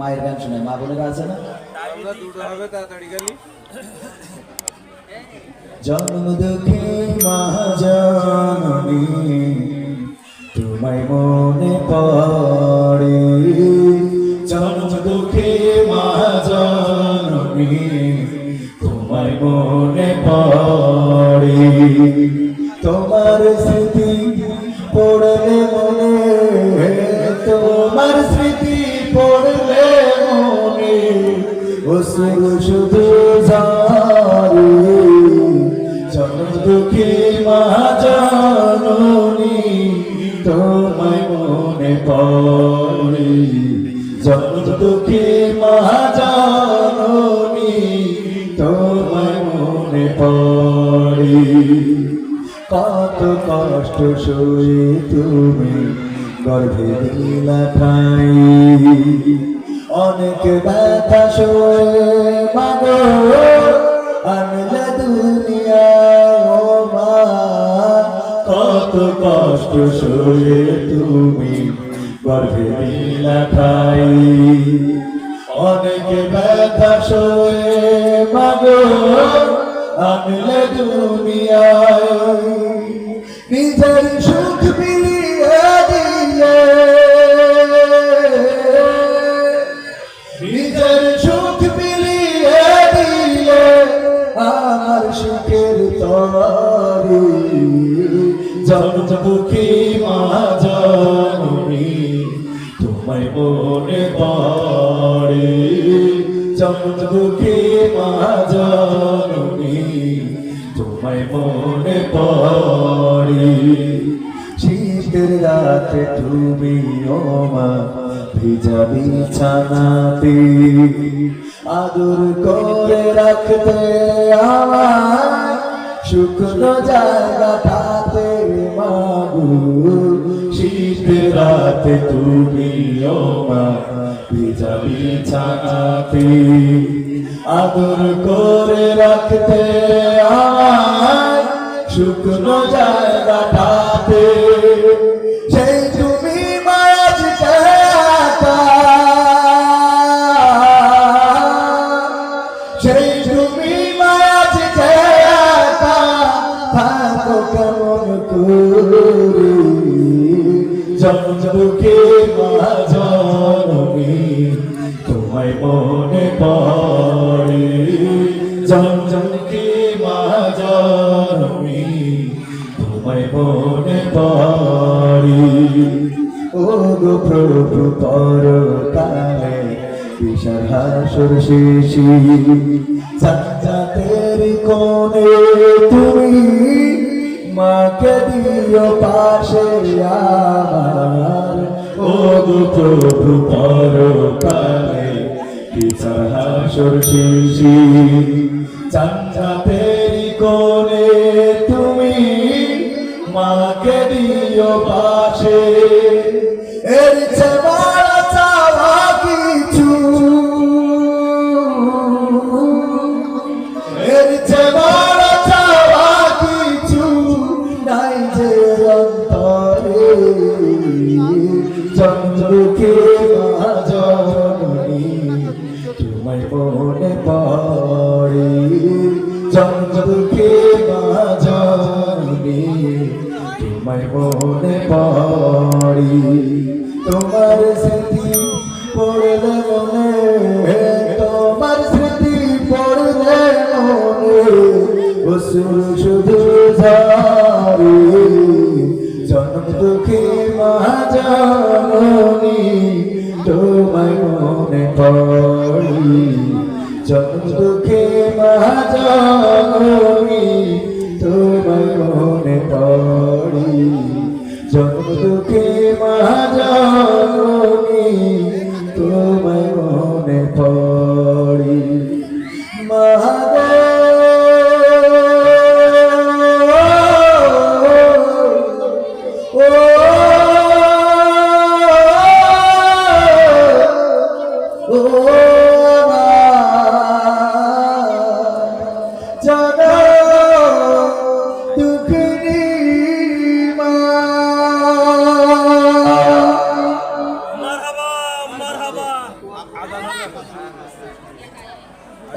মায়ের গান শোনায় মা বোনেরা আছে না? জন্ম দুঃখে মা জননী তোমায় মনে পড়ে। জন্ম দুঃখে মা জননী তোমায় মনে পড়ে। তোমার স্মৃতি পড়লে মনে তোমার স্মৃতি পড়লে মনে অসুর শুধু জারে জন্ম দুঃখী মা জাননী তোমায় মনে পড়ে। জন্ম দুঃখী মা জাননী তোমায় মনে পড়ে। কত কষ্ট সয়ে তুমি গর্ভে ঠাই অনেক ব্যথা সয়ে মাগো আনলে দুনিয়ায় ও মা কত কষ্ট সয়ে তুমি গর্ভে দিলা ঠাই অনেক ব্যথা সয়ে মাগো আনলে দুনিয়ায় নিজের জন্মুখী মা জননী তোমায় মনে পড়ে। জন্মুখী মা জননী তোমায় মনে রাতে তুমি ও মা ভিজা বিছানাতে আদর করে রাখতে আমার শুকনো জায়গাটাতে রাতে তুমি ও মা ভিজা বিছানাতে আদর করে রাখতে আমায় শুকনো জায়গাটাতে। জন্মকে মা জননী তোমায় মনে পড়ে। জমজমকে মা জননী তোমায় মনে পড়ে। ও গো প্রভু পর কালে বিশাল হাসুর শেষি সাজাতের কোণে তুমি মাকে দিও পাশে আমার। ও প্রভু পর কালে বিশাল শিশি কোণে তুমি মাকে দিও পাশে নাই যে অন্তরে চন্দ্রকে জননী তোমায় মনে পড়ে। চন্দ্রকে জননী তোমায় মনে পড়ি। তোমার স্মৃতি অসুর শুধু ঝারে জন্ম দুঃখী মা জননী তোমায় মনে পড়ি জন্ম দুঃখী মা জননী তোমায় মনে পড়ি জন্ম দুঃখী মা তোমায় মনে পড়ি